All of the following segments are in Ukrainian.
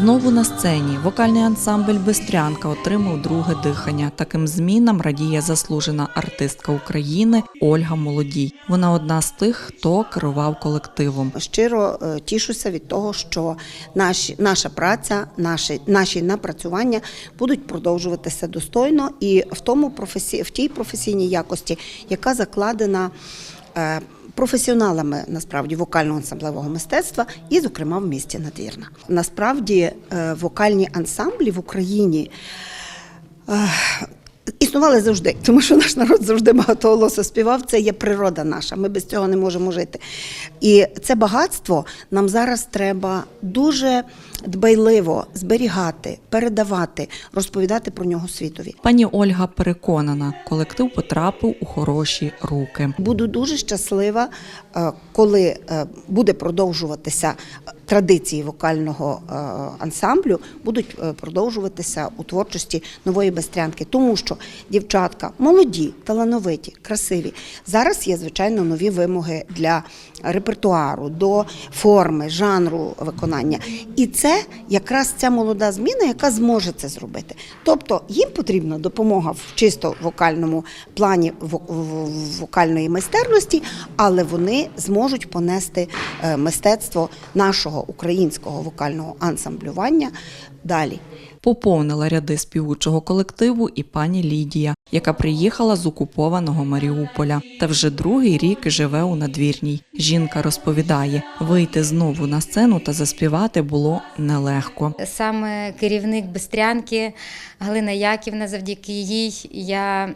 Знову на сцені вокальний ансамбль Бестрянка отримав друге дихання. Таким змінам радіє заслужена артистка України Ольга Молодій. Вона одна з тих, хто керував колективом. Щиро е, тішуся від того, що наші, наша праця, наші, наші напрацювання будуть продовжуватися достойно і в тому професі, в тій професійній якості, яка закладена. Е, Професіоналами насправді вокального ансамблевого мистецтва, і, зокрема, в місті Надвірна. Насправді е, вокальні ансамблі в Україні Існували завжди, тому що наш народ завжди багатоголосо співав. Це є природа наша. Ми без цього не можемо жити. І це багатство нам зараз треба дуже дбайливо зберігати, передавати, розповідати про нього світові. Пані Ольга переконана, колектив потрапив у хороші руки. Буду дуже щаслива, е, коли е, буде продовжуватися традиції вокального е, ансамблю, будуть е, продовжуватися у творчості нової Бестрянки, тому що дівчатка молоді, талановиті, красиві. Зараз є звичайно нові вимоги для репертуару, до форми, жанру виконання. І це якраз ця молода зміна, яка зможе це зробити. Тобто їм потрібна допомога в чисто вокальному плані вокальної майстерності, але вони зможуть понести е, мистецтво нашого українського вокального ансамблювання далі. Поповнила ряди співучого колективу і пані Лідія, яка приїхала з окупованого Маріуполя та вже другий рік живе у надвірній. Жінка розповідає, вийти знову на сцену та заспівати було нелегко. Саме керівник Бестрянки Галина Яківна, завдяки їй я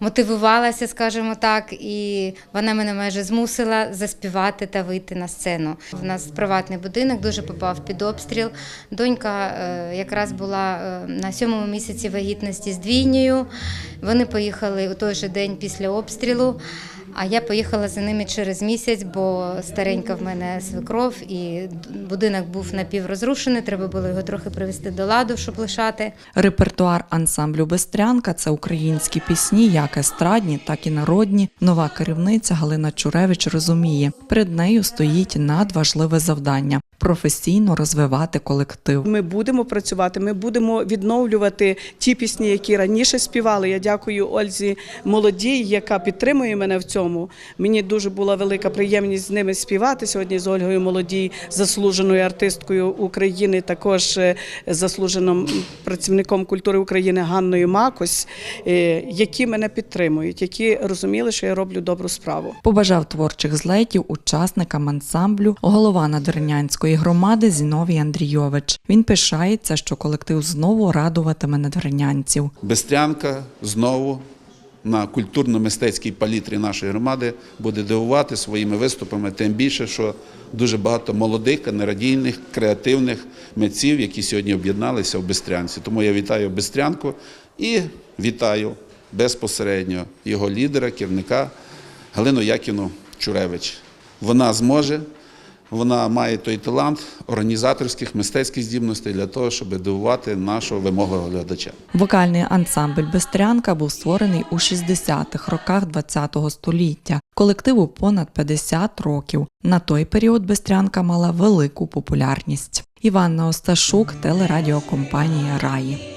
мотивувалася, скажімо так, і вона мене майже змусила заспівати та вийти на сцену. У нас приватний будинок дуже попав під обстріл. Донька е, якраз була е, на сьомому місяці вагітності з двійнею. Вони поїхали у той же день після обстрілу. А я поїхала за ними через місяць, бо старенька в мене свекров, і будинок був напіврозрушений. Треба було його трохи привести до ладу, щоб лишати. Репертуар ансамблю Бестрянка це українські пісні, як естрадні, так і народні. Нова керівниця Галина Чуревич розуміє, перед нею стоїть надважливе завдання професійно розвивати колектив. Ми будемо працювати, ми будемо відновлювати ті пісні, які раніше співали. Я дякую Ользі Молодій, яка підтримує мене в цьому. Мені дуже була велика приємність з ними співати сьогодні з Ольгою Молодій, заслуженою артисткою України, також е, заслуженим працівником культури України Ганною Макось, е, які мене підтримують, які розуміли, що я роблю добру справу. Побажав творчих злетів учасникам ансамблю голова Надвірнянської громади Зіновій Андрійович. Він пишається, що колектив знову радуватиме надвірнянців. Бестрянка знову на культурно-мистецькій палітрі нашої громади буде дивувати своїми виступами, тим більше, що дуже багато молодих, нерадійних, креативних митців, які сьогодні об'єдналися в Бестрянці. Тому я вітаю Бестрянку і вітаю безпосередньо його лідера, керівника Галину Яківну Чуревич. Вона зможе. Вона має той талант організаторських мистецьких здібностей для того, щоб дивувати нашого вимогливого глядача. Вокальний ансамбль Бестрянка був створений у 60-х роках ХХ століття. Колективу понад 50 років. На той період Бестрянка мала велику популярність. Іванна Осташук, телерадіокомпанія Раї.